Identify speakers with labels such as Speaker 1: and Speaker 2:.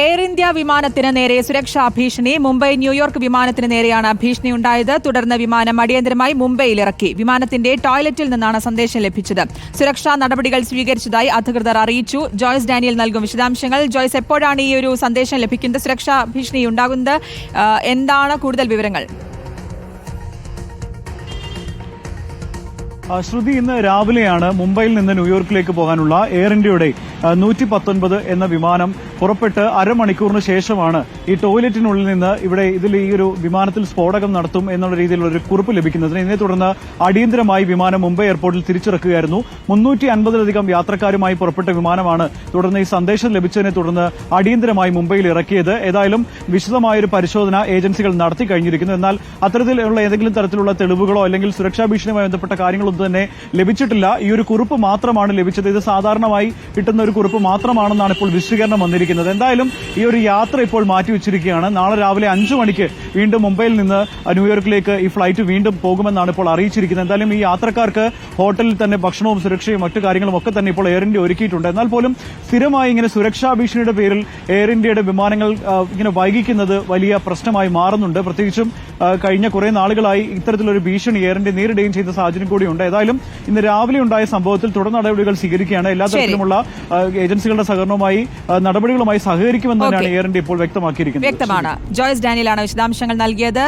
Speaker 1: Air India വിമാനത്തിന് നേരെ സുരക്ഷാ ഭീഷണി. മുംബൈ ന്യൂയോർക്ക് വിമാനത്തിന് നേരെയാണ് ഭീഷണി ഉണ്ടായത്. തുടർന്ന് വിമാനം അടിയന്തരമായി മുംബൈയിൽ ഇറക്കി വിമാനത്തിന്റെ ടോയ്ലറ്റിൽ നിന്നാണ് സന്ദേശം ലഭിച്ചത്. സുരക്ഷാ നടപടികൾ സ്വീകരിച്ചതായി അധികൃതർ അറിയിച്ചു. ജോയ്സ് ഡാനിയൽ നൽകും വിശദാംശങ്ങൾ. ജോയ്സ് എപ്പോഴാണ് ഈ ഒരു സന്ദേശം ലഭിക്കുന്നത്? സുരക്ഷാ ഭീഷണി ഉണ്ടാകുന്നത്? എന്താണ് കൂടുതൽ വിവരങ്ങൾ?
Speaker 2: ശ്രുതി ഇന്ന് രാവിലെയാണ് മുംബൈയിൽ നിന്ന് ന്യൂയോർക്കിലേക്ക് പോകാനുള്ള എയർ ഇന്ത്യയുടെ നൂറ്റി പത്തൊൻപത് എന്ന വിമാനം പുറപ്പെട്ട് അരമണിക്കൂറിന് ശേഷമാണ് ഈ ടോയ്ലറ്റിനുള്ളിൽ നിന്ന് ഇവിടെ ഇതിൽ ഈ ഒരു വിമാനത്തിൽ സ്ഫോടകം നടത്തും എന്നുള്ള രീതിയിലുള്ള ഒരു കുറിപ്പ് ലഭിക്കുന്നതിന്. ഇതിനെ തുടർന്ന് അടിയന്തരമായി വിമാനം മുംബൈ എയർപോർട്ടിൽ തിരിച്ചിറക്കുകയായിരുന്നു. മുന്നൂറ്റി അൻപതിലധികം യാത്രക്കാരുമായി പുറപ്പെട്ട വിമാനമാണ് തുടർന്ന് ഈ സന്ദേശം ലഭിച്ചതിനെ തുടർന്ന് അടിയന്തരമായി മുംബൈയിൽ ഇറക്കിയത്. ഏതായാലും വിശദമായൊരു പരിശോധന ഏജൻസികൾ നടത്തി കഴിഞ്ഞിരിക്കുന്നു. എന്നാൽ അത്തരത്തിലുള്ള ഏതെങ്കിലും തരത്തിലുള്ള തെളിവുകളോ അല്ലെങ്കിൽ സുരക്ഷാ ഭീഷണിയുമായി ബന്ധപ്പെട്ട കാര്യങ്ങളൊന്നും തന്നെ ലഭിച്ചിട്ടില്ല. ഈ ഒരു കുറിപ്പ് മാത്രമാണ് ലഭിച്ചത്. ഇത് സാധാരണമായി കിട്ടുന്ന ഒരു കുറിപ്പ് മാത്രമാണെന്നാണ് ഇപ്പോൾ വിശദീകരണം വന്നിരിക്കുന്നത്. എന്തായാലും ഈ ഒരു യാത്ര ഇപ്പോൾ മാറ്റിവെച്ചിരിക്കുകയാണ് നാളെ രാവിലെ അഞ്ചു മണിക്ക് വീണ്ടും മുംബൈയിൽ നിന്ന് ന്യൂയോർക്കിലേക്ക് ഈ ഫ്ലൈറ്റ് വീണ്ടും പോകുമെന്നാണ് ഇപ്പോൾ അറിയിച്ചിരിക്കുന്നത്. എന്തായാലും ഈ യാത്രക്കാർക്ക് ഹോട്ടലിൽ തന്നെ ഭക്ഷണവും സുരക്ഷയും മറ്റു കാര്യങ്ങളും ഒക്കെ തന്നെ ഇപ്പോൾ എയർ ഇന്ത്യ ഒരുക്കിയിട്ടുണ്ട്. എന്നാൽ പോലും സ്ഥിരമായി ഇങ്ങനെ സുരക്ഷാ ഭീഷണിയുടെ പേരിൽ എയർ ഇന്ത്യയുടെ വിമാനങ്ങൾ ഇങ്ങനെ വൈകിക്കുന്നത് വലിയ പ്രശ്നമായി മാറുന്നുണ്ട്. പ്രത്യേകിച്ചും കഴിഞ്ഞ കുറേ നാളുകളായി ഇത്തരത്തിലൊരു ഭീഷണി എയർ ഇന്ത്യ നേരിടുകയും ചെയ്ത സാഹചര്യം കൂടിയുണ്ട്. ഏതായാലും ഇന്ന് രാവിലെ ഉണ്ടായ സംഭവത്തിൽ തുടർ നടപടികൾ സ്വീകരിക്കുകയാണ്. എല്ലാ തരത്തിലുമുള്ള ഏജൻസികളുടെ സഹകരണവുമായി നടപടികളുമായി സഹകരിക്കുമെന്ന് തന്നെയാണ് എയർ ഇന്ത്യ ഇപ്പോൾ വ്യക്തമാക്കിയിരിക്കുന്നത്.
Speaker 1: വ്യക്തമാണ്. ജോയ്സ് ഡാനിയലാണ് വിശദാംശങ്ങൾ നൽകിയത്.